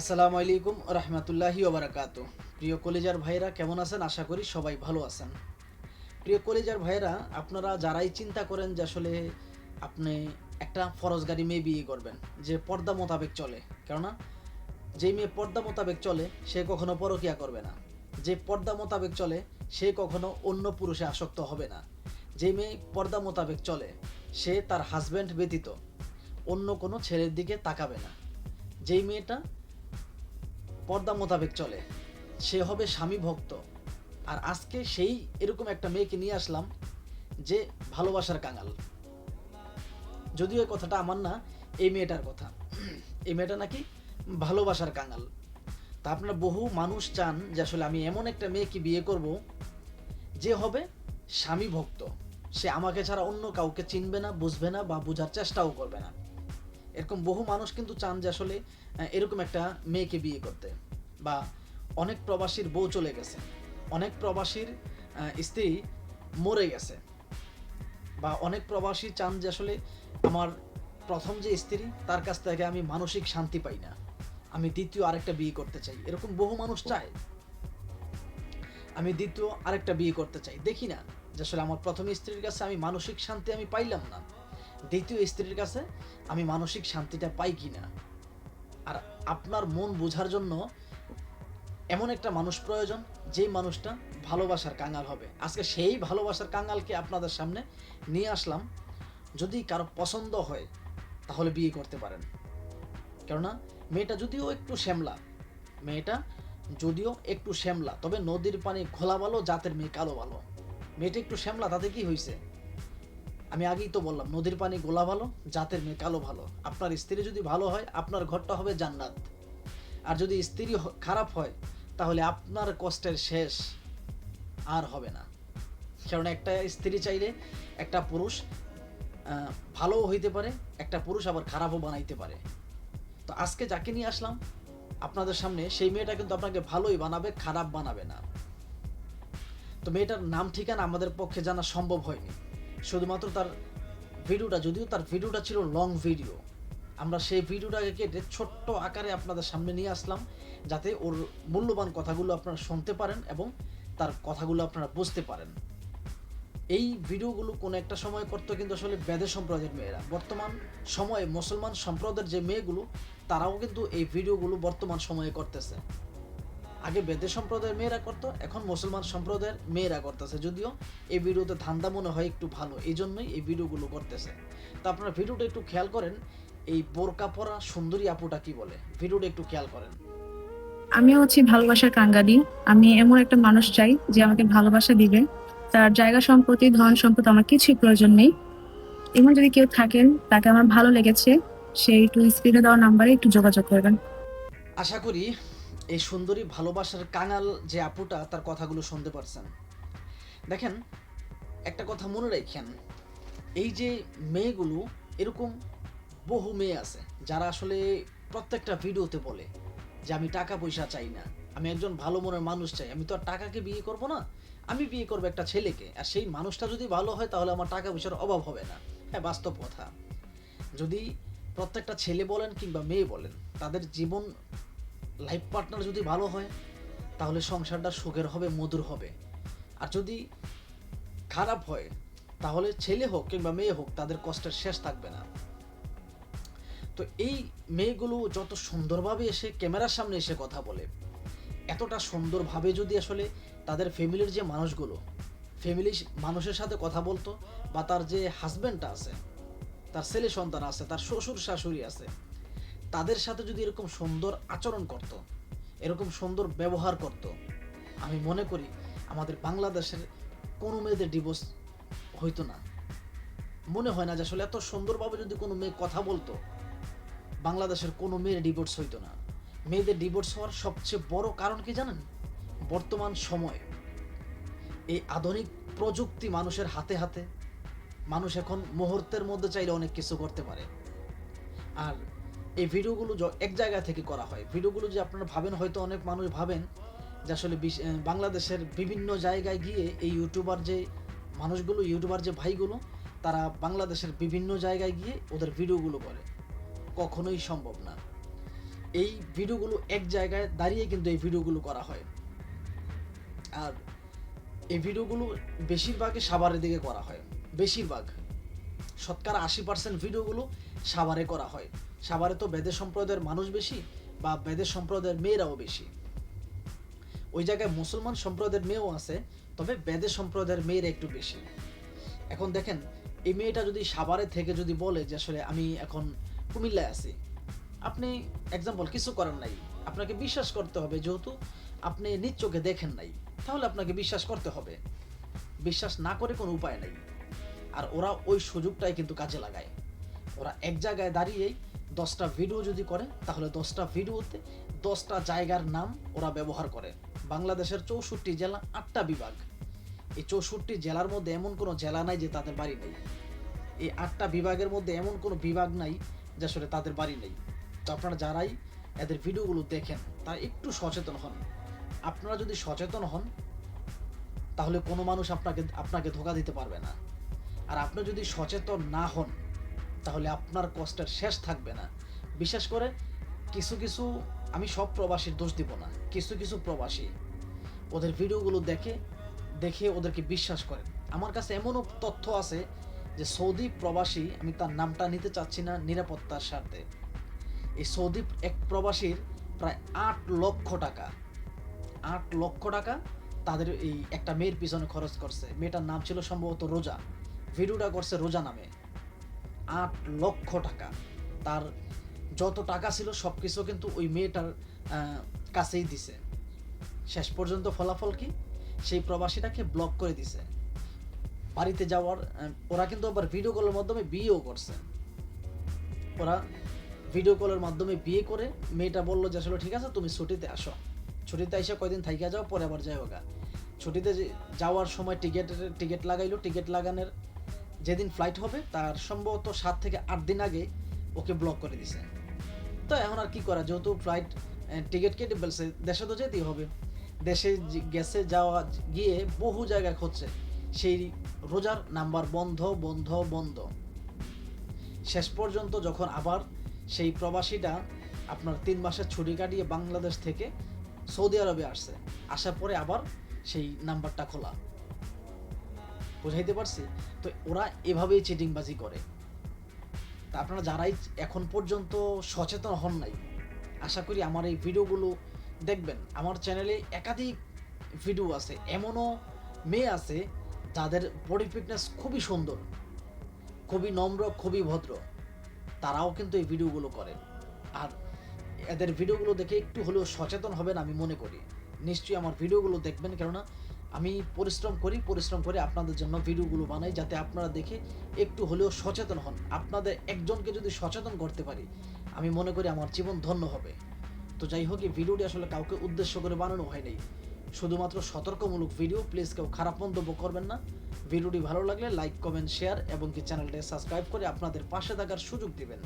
আসসালামু আলাইকুম রহমতুল্লাহি ওবরাকাত প্রিয় কলেজার ভাইরা কেমন আছেন? আশা করি সবাই ভালো আছেন। প্রিয় কলেজার ভাইরা আপনারা যারাই চিন্তা করেন যে আসলে আপনি একটা ফরজ গাড়ি মেয়ে বিয়ে করবেন, যে পর্দা মোতাবেক চলে, কেননা যেই মেয়ে পর্দা মোতাবেক চলে, সে কখনো পরকিয়া করবে না। যে পর্দা মোতাবেক চলে, সে কখনো অন্য পুরুষে আসক্ত হবে না। যে মেয়ে পর্দা মোতাবেক চলে, সে তার হাজব্যান্ড ব্যতীত অন্য কোনো ছেলের দিকে তাকাবে না। যেই মেয়েটা পর্দা মোতাবেক চলে। সে হবে স্বামী ভক্ত। আর আজকে সেই এরকম একটা মেয়েকে নিয়ে আসলাম যে ভালোবাসার কাঙাল। যদিও কথাটা আমার না, এই মেয়েটার কথা। এই মেয়েটা নাকি ভালোবাসার কাঙাল। তা আপনারা বহু মানুষ চান যে আসলে আমি এমন একটা মেয়েকে বিয়ে করব যে হবে স্বামী ভক্ত। সে আমাকে ছাড়া অন্য কাউকে চিনবে না, বুঝবে না বা বোঝার চেষ্টাও করবে না। এরকম বহু মানুষ কিন্তু চান যে আসলে এরকম একটা মেয়েকে বিয়ে করতে। বা অনেক প্রবাসীর বউ চলে গেছে। অনেক প্রবাসীর স্ত্রী মরে গেছে। বা অনেক প্রবাসী চান যে আসলে, আমার প্রথম যে স্ত্রী, তার কাছ থেকে আমি মানসিক শান্তি পাই না। আমি দ্বিতীয় আরেকটা বিয়ে করতে চাই। এরকম বহু মানুষ চায়। আমি দ্বিতীয় আরেকটা বিয়ে করতে চাই। দেখি না যে আসলে আমার প্রথম স্ত্রীর কাছে আমি মানসিক শান্তি আমি পাইলাম না। দ্বিতীয় স্ত্রীর কাছে আমি মানসিক শান্তিটা পাই কি না আর আপনার মন বোঝার জন্য এমন একটা মানুষ প্রয়োজন, যেই মানুষটা ভালোবাসার কাঙাল হবে। আজকে সেই ভালোবাসার কাঙালকে আপনাদের সামনে নিয়ে আসলাম। যদি কারও পছন্দ হয়, তাহলে বিয়ে করতে পারেন। কেননা, মেয়েটা যদিও একটু শ্যামলা, মেয়েটা যদিও একটু শ্যামলা, তবে নদীর পানি খোলা ভালো জাতের মেয়ে কালো ভালো মেয়েটা একটু শ্যামলা, তাতে কি হয়েছে আমি আগেই তো বললাম, নদীর পানি গোলা ভালো, জাতের মেয়ে কালো ভালো। আপনার স্ত্রী যদি ভালো হয়, আপনার ঘরটা হবে জান্নাত। আর যদি স্ত্রী খারাপ হয়, তাহলে আপনার কষ্টের শেষ আর হবে না। কারণ একটা স্ত্রী চাইলে একটা পুরুষ ভালোও হইতে পারে, একটা পুরুষ আবার খারাপও বানাইতে পারে। তো আজকে যাকে নিয়ে আসলাম, আপনাদের সামনে, সেই মেয়েটা কিন্তু আপনাকে ভালোই বানাবে, খারাপ বানাবে না। তো মেয়েটার নাম ঠিকানা আমাদের পক্ষে জানা সম্ভব হয়নি। শুধুমাত্র তার ভিডিওটা, যদিও তার ভিডিওটা ছিল লং ভিডিও আমরা সেই ভিডিওটাকে কেটে ছোট্ট আকারে আপনাদের সামনে নিয়ে আসলাম, যাতে ওর মূল্যবান কথাগুলো আপনারা শুনতে পারেন এবং তার কথাগুলো আপনারা বুঝতে পারেন। এই ভিডিওগুলো কোনো একটা সময় করতো কিন্তু আসলে বেদে সম্প্রদায়ের মেয়েরা। বর্তমান সময়ে মুসলমান সম্প্রদায়ের যে মেয়েগুলো, তারাও কিন্তু এই ভিডিওগুলো বর্তমান সময়ে করতেছে। আগে বেদে সম্প্রদায়ের মেয়েরা করতো এখন মুসলমান সম্প্রদায়ের মেয়েরা করতেছে। যদিও এই ভিডিওতে ধান্দা মনে হয় একটু ভালো এই জন্যই এই ভিডিওগুলো করতেছে। তো আপনারা ভিডিওটা একটু খেয়াল করেন এই বোরকা পরা সুন্দরী আপুটা কি বলে? ভিডিওটা একটু খেয়াল করেন। আমি হচ্ছি ভালোবাসার কাঙ্গালি। আমি এমন একটা মানুষ চাই যে আমাকে ভালোবাসা দিবে। তার জায়গা সম্পত্তি ধন সম্পত্তি আমার কিছুই প্রয়োজন নেই। এমন যদি কেউ থাকেন তাকে আমার ভালো লেগেছে সেই একটু স্ক্রিনে দেওয়া নাম্বারে একটু যোগাযোগ করবেন। আশা করি এই সুন্দরী ভালোবাসার কাঙাল যে আপুটা, তার কথাগুলো শুনতে পারছেন। দেখেন, একটা কথা মনে রাখেন, এই যে মেয়েগুলো, এরকম বহু মেয়ে আছে, যারা আসলে প্রত্যেকটা ভিডিওতে বলে যে, আমি টাকা পয়সা চাই না, আমি একজন ভালো মনের মানুষ চাই, আমি তো আর টাকাকে বিয়ে করব না, আমি বিয়ে করব একটা ছেলেকে, আর সেই মানুষটা যদি ভালো হয়, তাহলে আমার টাকা পয়সার অভাব হবে না। হ্যাঁ বাস্তব কথা। যদি প্রত্যেকটা ছেলে বলেন কিংবা মেয়ে বলেন, তাদের জীবন লাইফ পার্টনার যদি ভালো হয়, তাহলে সংসারটা সুখের হবে, মধুর হবে। আর যদি খারাপ হয়, তাহলে ছেলে হোক কিংবা মেয়ে হোক, তাদের কষ্টের শেষ থাকবে না। তো এই মেয়েগুলো যত সুন্দরভাবে এসে ক্যামেরার সামনে এসে কথা বলে, এতটা সুন্দরভাবে যদি আসলে তাদের ফ্যামিলির যে মানুষগুলো ফ্যামিলি মানুষের সাথে কথা বলতো, বা তার যে হাজব্যান্ডটা আছে, তার ছেলে সন্তান আছে, তার শ্বশুর শাশুড়ি আছে তাদের সাথে যদি এরকম সুন্দর আচরণ করত, এরকম সুন্দর ব্যবহার করত, আমি মনে করি আমাদের বাংলাদেশের কোনো মেয়েদের ডিভোর্স হইতো না। মনে হয় না যে আসলে এত সুন্দরভাবে যদি কোনো মেয়ে কথা বলতো, বাংলাদেশের কোনো মেয়ের ডিভোর্স হইতো না। মেয়েদের ডিভোর্স হওয়ার সবচেয়ে বড় কারণ কি জানেন? বর্তমান সময়। এই আধুনিক প্রযুক্তি মানুষের হাতে হাতে, মানুষ এখন মুহূর্তের মধ্যে চাইলে অনেক কিছু করতে পারে। আর এই ভিডিওগুলো এক জায়গা থেকে করা হয়। ভিডিওগুলো যে আপনারা ভাবেন, হয়তো অনেক মানুষ ভাবেন যে আসলে বাংলাদেশের বিভিন্ন জায়গায় গিয়ে এই ইউটিউবার যে মানুষগুলো, ইউটিউবার যে ভাইগুলো, তারা বাংলাদেশের বিভিন্ন জায়গায় গিয়ে ওদের ভিডিওগুলো করে। কখনোই সম্ভব না। এই ভিডিওগুলো এক জায়গায় দাঁড়িয়ে কিন্তু এই ভিডিওগুলো করা হয়। আর এই ভিডিওগুলো বেশিরভাগই সাভারের দিকে করা হয়। বেশিরভাগ। শতকরা আশি পার্সেন্ট ভিডিওগুলো সাভারে করা হয়। সাভারে তো বেদের সম্প্রদায়ের মানুষ বেশি বা বেদের সম্প্রদায়ের মেয়েরাও বেশি। ওই জায়গায় মুসলমান সম্প্রদায়ের মেয়েও আছে, তবে বেদের সম্প্রদায়ের মেয়েরা একটু বেশি। এখন দেখেন, এই মেয়েটা যদি সাভারে থেকে যদি বলে যে আসলে আমি এখন কুমিল্লায় আছি, আপনি এক্সাম্পল কিছু করেন নাই। আপনাকে বিশ্বাস করতে হবে, যেহেতু আপনি নিজ চোখে দেখেন নাই, তাহলে আপনাকে বিশ্বাস করতে হবে। বিশ্বাস না করে কোনো উপায় নাই। আর ওরা ওই সুযোগটাই কিন্তু কাজে লাগায়। ওরা এক জায়গায় দাঁড়িয়েই দশটা ভিডিও যদি করে, তাহলে দশটা ভিডিওতে দশটা জায়গার নাম ওরা ব্যবহার করে। বাংলাদেশের চৌষট্টি জেলা, আটটা বিভাগ। এই চৌষট্টি জেলার মধ্যে এমন কোনো জেলা নাই যে তাদের বাড়ি নেই। এই আটটা বিভাগের মধ্যে এমন কোনো বিভাগ নাই যে আসলে তাদের বাড়ি নেই। তো আপনারা যারাই এদের ভিডিওগুলো দেখেন, তারা একটু সচেতন হন। আপনারা যদি সচেতন হন, তাহলে কোনো মানুষ আপনাকে আপনাকে ধোকা দিতে পারবে না। আর আপনি যদি সচেতন না হন, তাহলে আপনার কষ্টের শেষ থাকবে না। বিশেষ করে কিছু কিছু আমি সব প্রবাসীর দোষ দিব না, কিছু কিছু প্রবাসী। ওদের ভিডিওগুলো দেখে দেখে ওদেরকে বিশ্বাস করেন। আমার কাছে এমনও তথ্য আছে যে সৌদি প্রবাসী, আমি তার নামটা নিতে চাচ্ছি না নিরাপত্তার স্বার্থে। এই সৌদি এক প্রবাসীর প্রায় আট লক্ষ টাকা। আট লক্ষ টাকা তাদের এই একটা মেয়ের পিছনে খরচ করছে। মেয়েটার নাম ছিল সম্ভবত রোজা। ভিডিওটা করছে রোজা নামে। আট লক্ষ টাকা। তার যত টাকা ছিল সব কিছু কিন্তু ওই মেয়েটার কাছেই দিছে। শেষ পর্যন্ত ফলাফল কি? সেই প্রবাসীটাকে ব্লক করে দিছে। বাড়িতে যাওয়ার ওরা কিন্তু আবার ভিডিও কলের মাধ্যমে বিয়েও করছে। ওরা ভিডিও কলের মাধ্যমে বিয়ে করে মেয়েটা বলল যে, আসলে ঠিক আছে, তুমি ছুটিতে আসো। ছুটিতে এসে কয়দিন থাইকা যাও, পরে আবার যাই হোগা ছুটিতে যাওয়ার সময় টিকিট টিকিট লাগাইলো। টিকিট লাগানোর যেদিন ফ্লাইট হবে, তার সম্ভবত সাত থেকে আট দিন আগে ওকে ব্লক করে দিছে। তো এখন আর কি করা, যেহেতু ফ্লাইট টিকিট কেটে ফেলছে, দেশে তো যেতেই হবে। দেশে গেছে, যাওয়া, গিয়ে বহু জায়গায় খুঁজছে। সেই রোজার নাম্বার বন্ধ বন্ধ বন্ধ। শেষ পর্যন্ত যখন আবার সেই প্রবাসীটা আপনার তিন মাসের ছুটি কাটিয়ে বাংলাদেশ থেকে সৌদি আরবে আসছে, আসার পরে আবার সেই নাম্বারটা খোলা। বুঝাইতে পারছি? তো ওরা এভাবেই চিটিংবাজি করে। তা আপনারা যারাই এখন পর্যন্ত সচেতন হন নাই, আশা করি আমার এই ভিডিওগুলো দেখবেন। আমার চ্যানেলে একাধিক ভিডিও আছে, এমনও মেয়ে আছে যাদের বডি ফিটনেস খুবই সুন্দর, খুবই নম্র, খুবই ভদ্র। তারাও কিন্তু এই ভিডিওগুলো করেন। আর এদের ভিডিওগুলো দেখে একটু হলেও সচেতন হবেন আমি মনে করি। নিশ্চয়ই আমার ভিডিওগুলো দেখবেন, কেননা আমি পরিশ্রম করি, পরিশ্রম করে আপনাদের জন্য ভিডিওগুলো বানাই যাতে আপনারা দেখে একটু হলেও সচেতন হন। আপনাদের একজনকে যদি সচেতন করতে পারি, আমি মনে করি আমার জীবন ধন্য হবে। তো যাই হোক, এই ভিডিওটি আসলে কাউকে উদ্দেশ্য করে বানানো হয়নি শুধুমাত্র সতর্কমূলক ভিডিও, প্লিজ কেউ খারাপ মন্তব্য করবেন না। ভিডিওটি ভালো লাগলে লাইক, কমেন্ট, শেয়ার এবং কি চ্যানেলটি সাবস্ক্রাইব করে আপনাদের পাশে থাকার সুযোগ দিবেন।